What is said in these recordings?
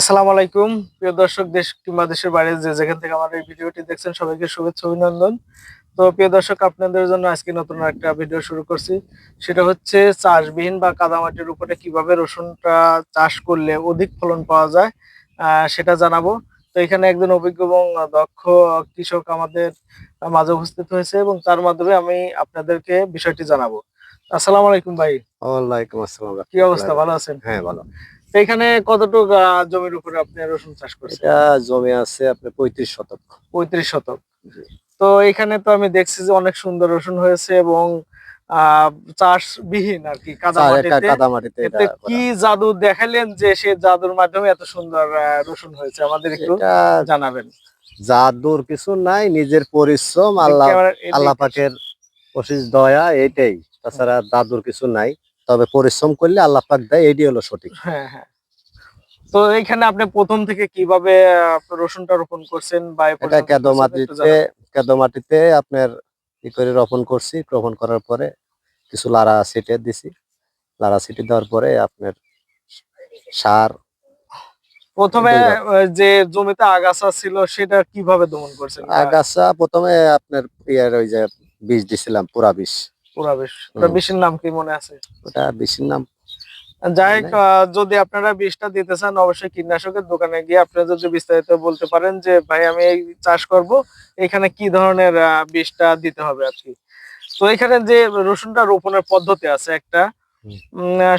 আসসালামু আলাইকুম। প্রিয় দর্শক, দেশ কিংবা দেশের বাইরে যে যেখান থেকে আমার এই ভিডিওটি দেখছেন, সবাইকে শুভেচ্ছা, অভিনন্দন। তো প্রিয় দর্শক, আপনাদের জন্য আজকে নতুন একটা ভিডিও শুরু করছি। সেটা হচ্ছে চাষবিহীন বা কাদামাটির উপরে কীভাবে রসুনটা চাষ করলে অধিক ফলন পাওয়া যায় সেটা জানাব। তো এখানে একজন অভিজ্ঞ এবং দক্ষ কৃষক আমাদের মাঝে উপস্থিত হয়েছে এবং তার মাধ্যমে আমি আপনাদেরকে বিষয়টি জানাব। আসসালামু আলাইকুম ভাই। ওয়ালাইকুম আসসালাম। কি অবস্থা? ভালো আছেন? হ্যাঁ ভালো। এখানে কতটুকু জমির উপরে আপনি রসুন চাষ করছেন? জমি আছে আপনার পঁয়ত্রিশ শতক। পঁয়ত্রিশ শতক। তো এখানে তো আমি দেখছি যে অনেক সুন্দর রসুন হয়েছে এবং চাষবিহীন আর কি কাদা মাটিতে। কি জাদু দেখালেন যে সে জাদুর মাধ্যমে এত সুন্দর রসুন হয়েছে? আমাদের একটু জানাবেন। জাদুর কিছু নাই নিজের পরিশ্রম আল্লাহ আল্লাহ পাকের অশেষ দয়া এইটাই তাছাড়া দাদুর কিছু নাই তবে পরিশ্রম করলে আল্লাহ পাক দেয় এটি হলো সঠিক। হ্যাঁ হ্যাঁ। তো এইখানে আপনি প্রথম থেকে কীভাবে রসুনটা রোপণ করছেন বা এটা কেদো মাটিতে কেদো মাটিতে আপনার ই করে রোপণ করছি রোপণ করার পরে কিছু লারা সিটে দিছি। লারা সিটে দেওয়ার পরে আপনার সার প্রথমে। যে জমিতে আগাছা ছিল সেটা কীভাবে দমন করছেন? আগাছা প্রথমে আপনার ইয়ার ওই যে বীজ দিছিলাম পুরা বীজ। পুরা বেশ। ওটা বেশির নাম কি মনে আছে? ওটা বীজের নাম যাই যদি আপনারা বীজটা দিতে চান অবশ্যই কীটনাশকের দোকানে গিয়ে আপনারা যদি বিস্তারিত বলতে পারেন যে ভাই আমি এই চাষ করব এখানে কি ধরনের বীজটা দিতে হবে আর কি? তো এখানে যে রসুনটা রোপণের পদ্ধতি আছে একটা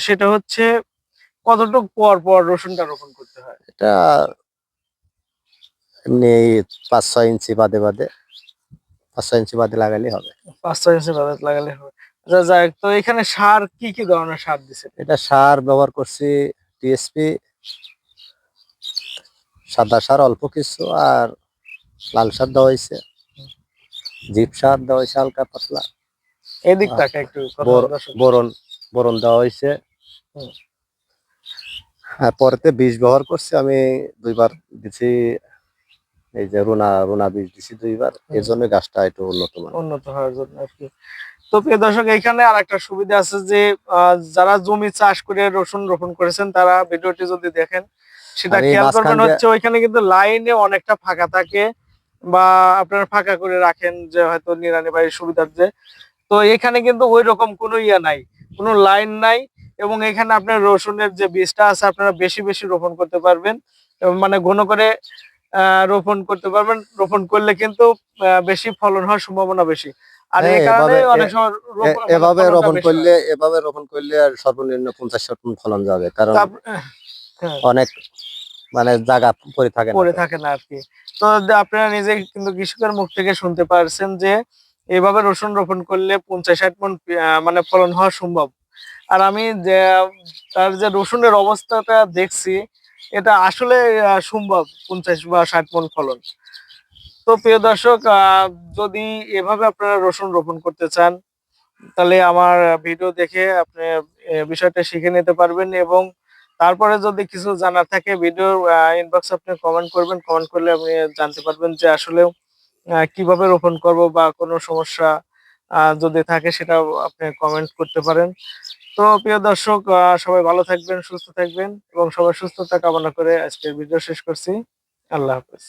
সেটা হচ্ছে কতটুকু পর পর রসুনটা রোপণ করতে হয়? এটা এমনি পাঁচ ছয় ইঞ্চি বাদে বাদে। পাঁচ ছয় ইঞ্চি বাদে লাগালে হবে। পাঁচ ছয় ইঞ্চি বাজার লাগালে হবে। আচ্ছা যাই তো এখানে সার কি কি ধরনের সার দিছে? এটা সার ব্যবহার করছি টিএসপি সাদা সার অল্প কিছু আর লাল সার দেওয়া হয়েছে। জিপ সার দেওয়া হয়েছে হালকা পাতলা। এদিক তাকে একটু কথা বর- দর্শক। বোরন বোরন দেওয়া হয়েছে। হ্যাঁ পরেতে বীজ ব্যবহার করছি আমি দুইবার দিছি এই যে রুনা রুনা বীজ দিছি দুইবার এর জন্য গাছটা একটু উন্নত মানের। উন্নত হওয়ার জন্য আর কি। তো প্রিয় দর্শক এখানে আর একটা সুবিধা আছে যে যারা জমি চাষ করে রসুন রোপণ করেছেন তারা ভিডিওটি যদি দেখেন সেটা খেয়াল করবেন হচ্ছে ওইখানে কিন্তু লাইনে অনেকটা ফাঁকা থাকে বা আপনারা ফাঁকা করে রাখেন যে হয়তো নিরানি বাড়ির যে তো এখানে কিন্তু ওই রকম কোনো ইয়া নাই কোনো লাইন নাই এবং এখানে আপনার রসুনের যে বীজটা আছে আপনারা বেশি বেশি রোপণ করতে পারবেন এবং মানে ঘন করে রোপণ করতে পারবেন। রোপণ করলে কিন্তু বেশি ফলন হওয়ার সম্ভাবনা বেশি। আর এই হ্যাঁ, কারণে অনেক সময় এভাবে রোপণ করলে এভাবে রোপণ করলে আর সর্বনিম্ন পঞ্চাশ ষাট ফলন যাবে। কারণ হ্যাঁ, অনেক মানে জায়গা পরে থাকে তো। থাকে না আর কি তো আপনারা নিজে কিন্তু কৃষকের মুখ থেকে শুনতে পারছেন যে এইভাবে রসুন রোপণ করলে পঞ্চাশ ষাট মন মানে ফলন হওয়া সম্ভব। আর আমি যে তার যে রসুনের অবস্থাটা দেখছি এটা আসলে সম্ভব, পঞ্চাশ বা ষাট মন ফলন। তো প্রিয় দর্শক যদি এভাবে আপনারা রসুন রোপণ করতে চান, তাহলে আমার ভিডিও দেখে আপনি বিষয়টা শিখে নিতে পারবেন এবং তারপরে যদি কিছু জানার থাকে ভিডিও ইনবক্স আপনি কমেন্ট করবেন। কমেন্ট করলে আপনি জানতে পারবেন যে আসলে কীভাবে রোপণ করব বা কোনো সমস্যা যদি থাকে সেটা আপনি কমেন্ট করতে পারেন। তো প্রিয় দর্শক সবাই ভালো থাকবেন, সুস্থ থাকবেন এবং সবাই সুস্থতা কামনা করে আজকের ভিডিও শেষ করছি। আল্লাহ হাফেজ।